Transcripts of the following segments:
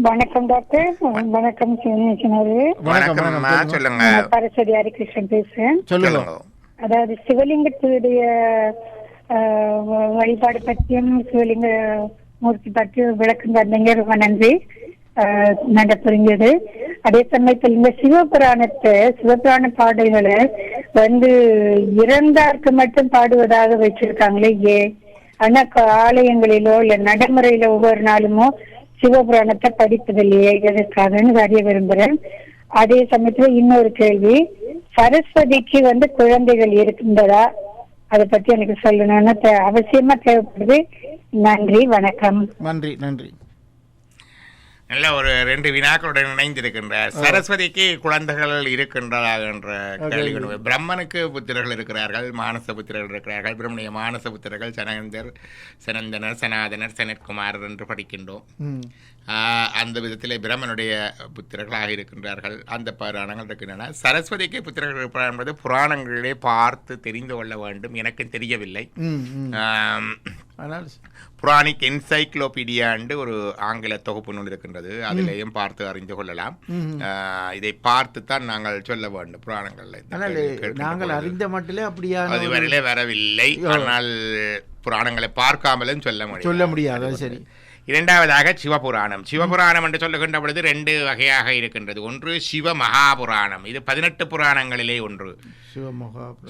வணக்கம் டாக்டர். வணக்கம் வணக்கம் சொல்லுங்க. பரஸ்வதி ஹரிகிருஷ்ணன் பேசுறேன். சொல்லுங்க. அதாவது சிவலிங்கத்துடைய வழிபாடு பற்றியும் சிவலிங்க மூர்த்தி பற்றியும் விளக்கம் தந்தீங்க ரொம்ப நன்றி. ஆஹ், நல்ல புரிஞ்சது அதே சமயத்தில் இந்த சிவபுராணத்தை சிவபுராண பாடல்களை வந்து இறந்தாருக்கு மட்டும் பாடுவதாக வச்சிருக்காங்களே ஏ ஆனா ஆலயங்களிலோ இல்ல நடைமுறையில ஒவ்வொரு நாளுமோ சிவபுராணத்தை படிப்பதில்லையே எதற்காகன்னு அறிய விரும்புறேன். அதே சமயத்துல இன்னொரு கேள்வி சரஸ்வதிக்கு வந்து குழந்தைகள் இருக்கின்றதா? அதை பத்தி எனக்கு சொல்லணும்னு அவசியமா தேவைப்படுது. நன்றி வணக்கம். நன்றி நன்றி. நல்ல ஒரு ரெண்டு வினாக்களுடன் இணைந்திருக்கின்றார். சரஸ்வதிக்கு குழந்தைகள் இருக்கின்றதா என்ற கேள்வி. பிரம்மனுக்கு புத்திரர்கள் இருக்கிறார்கள் மானச புத்திரர்கள் இருக்கிறார்கள் பிரம்மனுடைய மானச புத்திரர்கள் சனந்தர் சனந்தனர் சனாதனர் சனத்குமாரர் என்று படிக்கின்றோம். அந்த விதத்திலே பிரம்மனுடைய புத்திரர்களாக இருக்கின்றார்கள். அந்த புராணங்கள் இருக்கின்றன. சரஸ்வதிக்கு புத்திரர்கள் இருப்பார் என்பது புராணங்களிலே பார்த்து தெரிந்து கொள்ள வேண்டும். எனக்கு தெரியவில்லை. ஆனால் புராணிக் என்சைக்ளோபீடியா என்று ஒரு ஆங்கில தொகுப்பு நூல் இருக்கின்றது. அதிலேயும் பார்த்து அறிந்து கொள்ளலாம். இதை பார்த்து தான் நாங்கள் சொல்ல வேண்டும். புராணங்கள்ல நாங்கள். அறிந்த மட்டிலே அப்படியான ஒரு- அதுவரையிலே வரவில்லை. ஆனால் புராணங்களை பார்க்காமலும் சொல்ல முடியும் சொல்ல முடியாது சரி. இரண்டாவதாக சிவபுராணம். சிவபுராணம் என்று சொல்லுகின்ற பொழுது ரெண்டு வகையாக இருக்கின்றது. ஒன்று சிவ மகாபுராணம் இது பதினெட்டு புராணங்களிலே ஒன்று.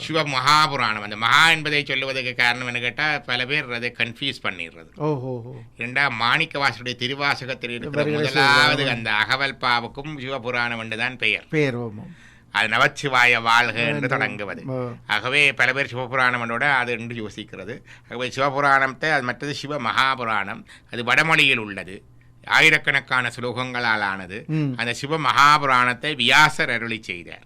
சிவ மகாபுராணம் அந்த மகா என்பதை சொல்லுவதற்கு காரணம் என்ன கேட்டால் பல பேர் அதை கன்ஃபியூஸ் பண்ணிடுறது. இரண்டாம் மாணிக்கவாசருடைய திருவாசகத்தில் இருக்கிற முதலாவது அந்த அகவல்பாவுக்கும் சிவபுராணம் என்றுதான் பெயர் ஓமம். அது நமச்சிவாய வாழ்க என்று தொடங்குவது. ஆகவே பல பேர் சிவபுராணம் என்றோட அது என்று யோசிக்கிறது. ஆகவே சிவபுராணத்தை அது மற்றது சிவ மகாபுராணம். அது வடமொழியில் உள்ளது. ஆயிரக்கணக்கான ஸ்லோகங்களால் ஆனது. அந்த சிவ மகாபுராணத்தை வியாசர் அருளி செய்தார்.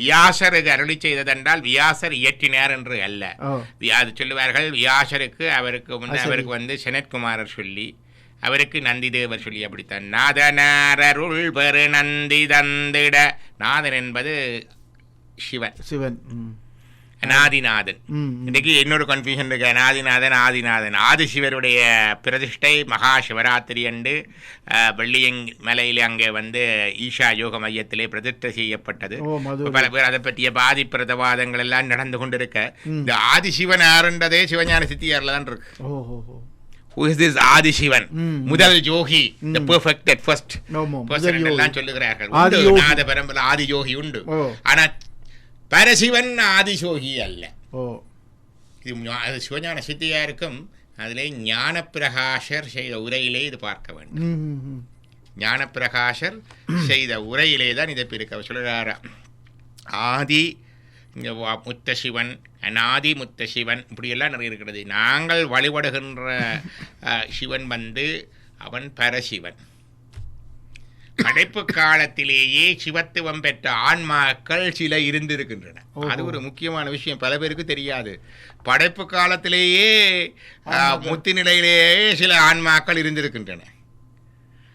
வியாசர் இது அருளி செய்ததென்றால் வியாசர் இயற்றினார் என்று அல்ல. அது சொல்லுவார்கள் வியாசருக்கு அவருக்கு வந்து. அவருக்கு வந்து செனத்குமாரர் சொல்லி அவருக்கு நந்திதேவர் சொல்லி அப்படித்தான் நாதனாரருள் பெரு நந்தி தந்திட. நாதன் என்பது சிவன். சிவன் ம். இன்னைக்கு இன்னொரு கன்ஃபியூஷன் இருக்கு அநாதிநாதன் ஆதிநாதன். ஆதிசிவருடைய பிரதிஷ்டை மகா சிவராத்திரி அன்று வெள்ளியங் மலையிலே அங்கே வந்து ஈஷா யோக மையத்திலே பிரதிஷ்டை செய்யப்பட்டது. பல பேர் அதை பற்றிய பாதி பிரதவாதங்கள் எல்லாம் நடந்து கொண்டிருக்க இந்த ஆதிசிவன் யாருன்றதே சிவஞான சித்தியார்ல தான் இருக்கு. This ஆதிசிவன். முதல் யோகி the perfect at first yogi. எல்லாம் சொல்லுகிறார்கள். உண்டு யோகி. நாத பரம்பரை ஆதி யோகி உண்டு. ஆனா பரசிவன் ஆதிசோகி அல்ல. இது சிவஞான சித்தியாருக்கும் அதிலே ஞானப்பிரகாஷர் செய்த உரையிலே இது பார்க்க வேண்டும். ஞானப்பிரகாஷர் செய்த உரையிலே தான் இதை பிரிக்க சொல்கிறார் ஆதி முத்த சிவன் அநாதி முத்த சிவன் இப்படியெல்லாம் நிறைய இருக்கிறது. நாங்கள் வழிபடுகின்ற சிவன் வந்து அவன் பரசிவன். படைப்பு காலத்திலேயே சிவத்துவம் பெற்ற ஆன்மாக்கள் சில இருந்திருக்கின்றன. அது ஒரு முக்கியமான விஷயம். பல பேருக்கு தெரியாது. படைப்பு காலத்திலேயே முத்தி நிலையிலேயே சில ஆன்மாக்கள் இருந்திருக்கின்றன.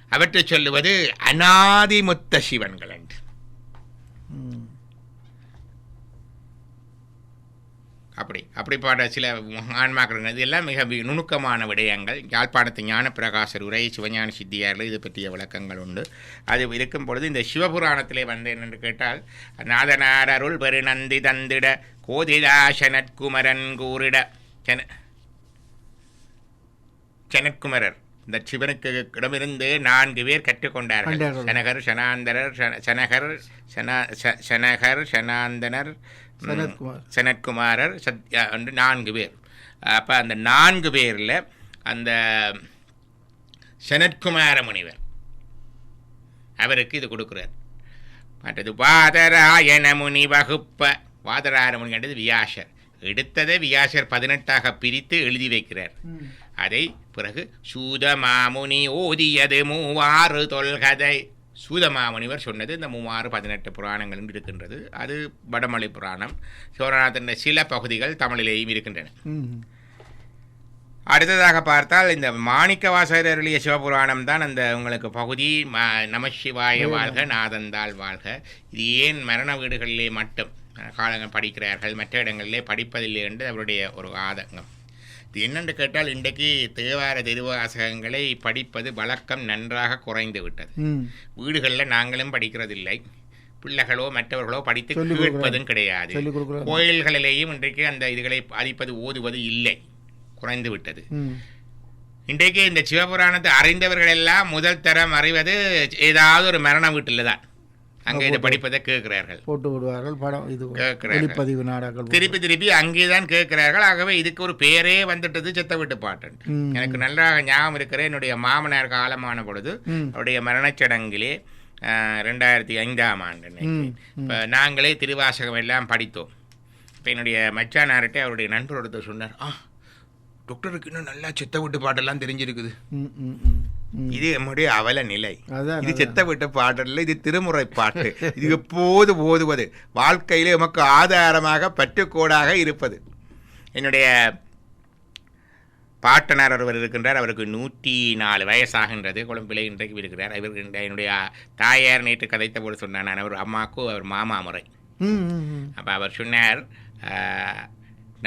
அவற்றை சொல்லுவது அநாதிமுத்த சிவன்கள் என்று ம். அப்படி அப்படிப்பட்ட சில ஆன்மாக்கள் இது எல்லாம் மிக நுணுக்கமான விடயங்கள். யாழ்ப்பாணத்து ஞானப்பிரகாசர் உரை சிவஞான சித்தியாரில் இது பற்றிய விளக்கங்கள் உண்டு. அது இருக்கும் பொழுது இந்த சிவபுராணத்திலே வந்து என்னென்று கேட்டால் நாதனார் அருள் பெருநந்தி தந்திட கோதிதாசனற்குமரன் கூறிட. சென செனற்குமரர் இந்த சிவனுக்கு இடமிருந்து நான்கு பேர் கற்றுக்கொண்டார்கள். கண்டார்கள். சனகர் சனாந்தரர் சன- சனகர் சனா சனகர் சனாந்தனர் சனத்குமார். சனத்குமாரர் சத்யா என்று நான்கு பேர். அப்போ அந்த நான்கு பேரில் அந்த சனத்குமார முனிவர் அவருக்கு இது கொடுக்குறார். மற்றது வாதராயண முனி வகுப்ப வாதராயண முனி என்றது வியாசர். எடுத்ததை வியாசர் பதினெட்டாக பிரித்து எழுதி வைக்கிறார். அதை பிறகு சூதமாமுனி ஓதியது மூவாறு தொல்கதை. சூதமாமுனிவர் சொன்னது இந்த மூவாறு பதினெட்டு புராணங்களும் இருக்கின்றது. அது வடமொழி புராணம். சிவராணத்தின் சில பகுதிகள் தமிழிலேயும் இருக்கின்றன. அடுத்ததாக பார்த்தால் இந்த மாணிக்கவாசகர் அருளிய சிவபுராணம் தான் அந்த உங்களுக்கு பகுதி. ம நமசிவாய வாழ்க நாதந்தாள் வாழ்க. இது ஏன் மரண வீடுகளிலே மட்டும் காலங்கள் படிக்கிறார்கள் மற்ற இடங்களிலே படிப்பதில்லை என்று அவருடைய ஒரு ஆதங்கம். என்னென்று கேட்டால் இன்றைக்கு தேவார திருவாசகங்களை படிப்பது வழக்கம் நன்றாக குறைந்து விட்டது. வீடுகளில் நாங்களும் படிக்கிறதில்லை. பிள்ளைகளோ மற்றவர்களோ படித்து கேட்பதும் கிடையாது. கோயில்களிலேயும் இன்றைக்கு அந்த இதுகளை பாதிப்பது ஓதுவது இல்லை. குறைந்து விட்டது. இன்றைக்கு இந்த சிவபுராணத்தை அறிந்தவர்கள் எல்லாம் முதல் தரம் அறிவது ஏதாவது ஒரு மரண வீட்டில் தான். அங்கே இதை படிப்பதை கேட்கிறார்கள். போட்டு விடுவார்கள் படம் இது கேட்கிறார்கள். நாடகங்கள் திருப்பி திருப்பி அங்கே தான் கேட்கிறார்கள். ஆகவே இதுக்கு ஒரு பேரே வந்துட்டது செத்த வீட்டு பாட்டு ம். எனக்கு நன்றாக ஞாபகம் இருக்கிற என்னுடைய மாமனார் காலமான பொழுது. அவருடைய மரணச் சடங்கிலே ஆஹ், ரெண்டாயிரத்தி ஐந்தாம் ஆண்டு இப்போ நாங்களே திருவாசகம் எல்லாம் படித்தோம். இப்போ என்னுடைய மச்சானார்கிட்ட அவருடைய நண்பர் ஒருத்தர் சொன்னார் ஆ டாக்டருக்கு இன்னும் நல்லா செத்த வீட்டு பாட்டெல்லாம் தெரிஞ்சிருக்குது. இது நம்முடைய அவல நிலை. இது. செத்த விட்ட பாடல்ல இது திருமுறை பாட்டு. இது எப்போது ஓதுவது? வாழ்க்கையிலே எமக்கு ஆதாரமாக பற்றுக்கோடாக இருப்பது. என்னுடைய பாட்டனார் ஒருவர் இருக்கின்றார். அவருக்கு நூற்றி நாலு வயசாகின்றது. கொழும்பிலே இன்றைக்கு இருக்கிறார். இந்த என்னுடைய தாயார் நேற்று கதைத்த போது சொன்னார். நான் அவர் அம்மாவுக்கும் அவர் மாமா முறை. அப்போ அவர் சொன்னார்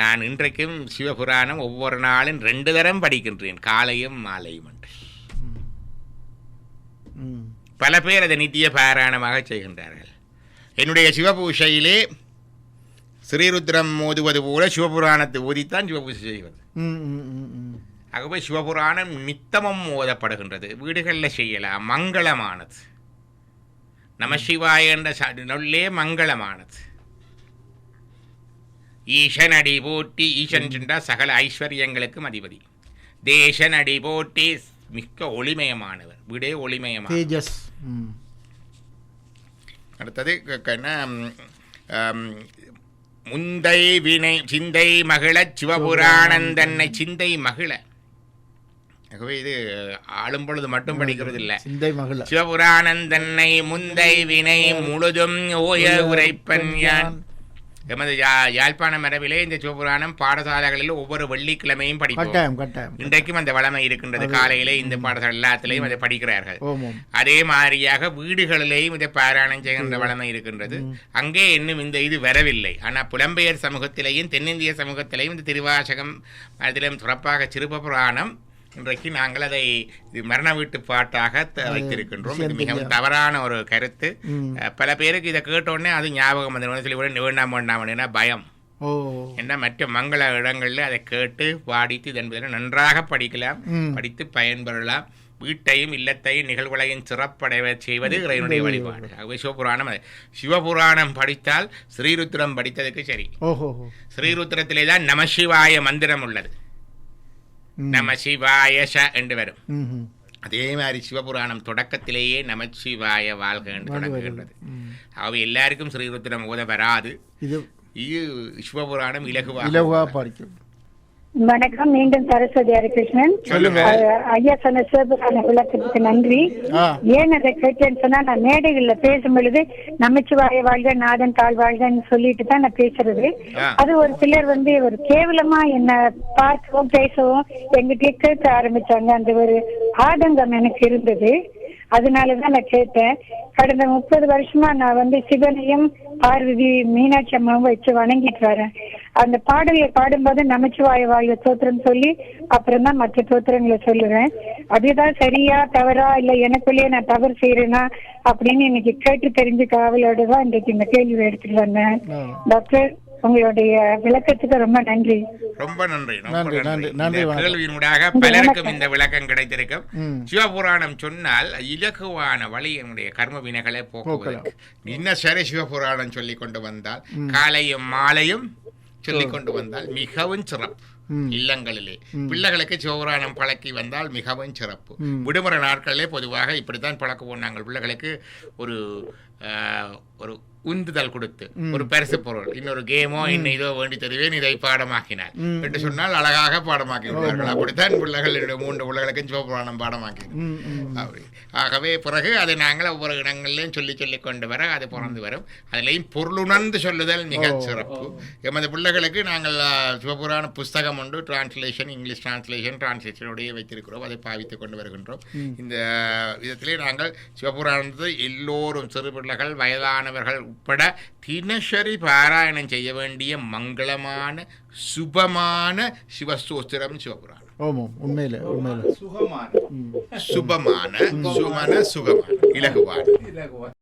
நான் இன்றைக்கும் சிவபுராணம் ஒவ்வொரு நாளும் ரெண்டு தரம் படிக்கின்றேன். காலையும் மாலையும் என்று பல பேர் அதை நித்திய பாராயணமாக செய்கின்றார்கள். என்னுடைய சிவபூஷையிலே ஸ்ரீருத்ரம் மோதுவது போல சிவபுராணத்தை ஓதித்தான் சிவபூஜை செய்வது. ஆகவே சிவபுராணம் நித்தமும் ஓதப்படுகின்றது வீடுகளில் செய்யலாம் மங்களமானது. நமசிவாய என்ற ச- சொல்லே மங்களமானது. ஈசன் அடி போட்டி ஈசன் சென்றால் சகல ஐஸ்வர்யங்களுக்கும் அதிபதி. தேசன் அடி போட்டி மிக்க ஒளிமயமானவர் வீடே ஒளிமயமான தேஜஸ். அடுத்தது முந்தை வினை சிந்தை மகிழச் சிவபுராணந்தன்னை சிந்தை மகிழ. ஆகவே இது ஆளும் பொழுது மட்டும் படிக்கிறது இல்லை. சிவபுராணந்தன்னை முந்தை வினை முழுதும் ஓய உரைப்பன் யான். எமது யாழ்ப்பாண மரபிலே இந்த சிவபுராணம் பாடசாலைகளில் ஒவ்வொரு வெள்ளிக்கிழமையும் படிப்போம். இன்றைக்கும் அந்த வளமை இருக்கின்றது. காலையிலே இந்த பாடசாலை எல்லாத்திலையும் அதை படிக்கிறார்கள். அதே மாதிரியாக வீடுகளிலேயும் இதை பாராயணம் செய்கின்ற வளமை இருக்கின்றது. அங்கே இன்னும் இந்த இது வரவில்லை. ஆனால் புலம்பெயர் சமூகத்திலேயும் தென்னிந்திய சமூகத்திலேயும் இந்த திருவாசகம் அதிலும் சிறப்பாக சிறுப புராணம் இன்றைக்கு நாங்கள் அதை இது மரண வீட்டு பாட்டாக வைத்திருக்கின்றோம். இது மிகவும் தவறான ஒரு கருத்து. பல பேருக்கு இதை கேட்ட உடனே அது ஞாபகம் வந்து சொல்லி விட வேண்டாம் வேண்டாம் அப்படின்னா பயம். ஓ. என்ன மற்ற மங்கள இடங்களில் அதை கேட்டு பாடித்து இதன் நன்றாக படிக்கலாம் படித்து பயன்பெறலாம். வீட்டையும் இல்லத்தையும் நிகழ்வுகளையும் சிறப்படைய செய்வது இறைவனுடைய வழிபாடு. ஆகவே சிவபுராணம். சிவபுராணம் படித்தால் ஸ்ரீருத்ரம் படித்ததுக்கு சரி. ஓஹோ ஸ்ரீருத்ரத்திலே தான் நமசிவாய மந்திரம் உள்ளது. ம். நமசிவாய ச என்று வரும். அதே மாதிரி சிவபுராணம் தொடக்கத்திலேயே நமச்சிவாய வாழ்க என்று தொடங்குகின்றது. ஆகவே எல்லாருக்கும் ஸ்ரீருத்ரம் ஓத வராது. இது சிவபுராணம் இலகுவாக இலவா படிக்கும் வணக்கம் மீண்டும் சரஸ்வதி ஹரிகிருஷ்ணன் ஐயா சொன்ன சிவபுராண விளக்கத்துக்கு நன்றி. ஏன் அதை கேட்டேன்னு சொன்னா நான் மேடைகள்ல பேசும் பொழுது நமச்சிவாய வாழ்க நாதன் தாழ் வாழ்கன்னு சொல்லிட்டு தான் நான் பேசுறது. அது ஒரு சிலர் வந்து ஒரு கேவலமா என்ன பார்க்கவும் பேசவும் எங்கிட்ட கேட்க ஆரம்பிச்சாங்க. அந்த ஒரு ஆதங்கம் எனக்கு இருந்தது. அதனாலதான் நான் கேட்டேன். கடந்த முப்பது வருஷமா நான் வந்து சிவனையும் பார்வதி மீனாட்சி அம்மாவும் வச்சு வணங்கிட்டு வரேன். அந்த பாடலை பாடும்போது நமச்சிவாய வாழ்க தோத்திரம் சொல்லி அப்புறம் தான் மற்ற தோத்திரங்களை சொல்லுவேன். அதுதான் சரியா தவறா இல்ல எனக்குள்ளேயே நான் தவறு செய்யறேனா அப்படின்னு இன்னைக்கு கேட்டு தெரிஞ்ச காவலோட தான் இன்றைக்கு இந்த கேள்வி எடுத்துட்டு வந்தேன். டாக்டர் உங்களுடைய விளக்கத்துக்கு ரொம்ப நன்றி. ரொம்ப நன்றி நன்றி, நன்றி, நன்றி, பலருக்கும் இந்த விளக்கம் கிடைத்திருக்கும். சிவபுராணம் சொன்னால் இலகுவான வழி என்னுடைய கர்ம வினைகளை போக்குவதற்கு. இன்னும் சரி சிவபுராணம் சொல்லி கொண்டு வந்தால் காலையும் மாலையும் சொல்லிக் கொண்டு வந்தால் மிகவும் சிறப்பு. இல்லங்களிலே. பிள்ளைகளுக்கு சிவபுராணம் பழக்கி வந்தால் மிகவும் சிறப்பு. விடுமுறை நாட்களிலே பொதுவாக இப்படித்தான் பழக்குவோம் நாங்கள். பிள்ளைகளுக்கு ஒரு ஆஹ், ஒரு உந்துதல் கொடுத்து. ஒரு பரிசு பொருள். இன்னொரு கேமோ இன்னும் இதோ வேண்டி தருவேன் இதை பாடமாக்கினார். என்று சொன்னால் அழகாக பாடமாக்கி விடுவார்கள். அப்படித்தான் பிள்ளைகள் என்னுடைய மூன்று பிள்ளைகளுக்கும் சிவபுராணம் பாடமாக்கி ஆகவே பிறகு அதை நாங்கள் ஒவ்வொரு இடங்களிலும் சொல்லி சொல்லி கொண்டு வர அது பிறந்து வரும். அதிலையும் பொருளுணர்ந்து சொல்லுதல் மிக சிறப்பு. எமது பிள்ளைகளுக்கு நாங்கள் சிவபுராண புஸ்தகம் உண்டு. டிரான்ஸ்லேஷன் இங்கிலீஷ் டிரான்ஸ்லேஷன் டிரான்ஸ்லேஷனோடையே வைத்திருக்கிறோம். அதை பாவித்து கொண்டு வருகின்றோம். இந்த விதத்திலே நாங்கள் சிவபுராணத்தை எல்லோரும் சிறுபிள்ளை பிள்ளைகள் வயதானவர்கள் உட்பட தினசரி பாராயணம் செய்ய வேண்டிய மங்களமான சுபமான சிவஸ்தோத்திரம் சிவபுராணம். ஓமம் உண்மையில உண்மையில. சுகமான. சுபமான சுகமான. இலகுவான. இலகுவா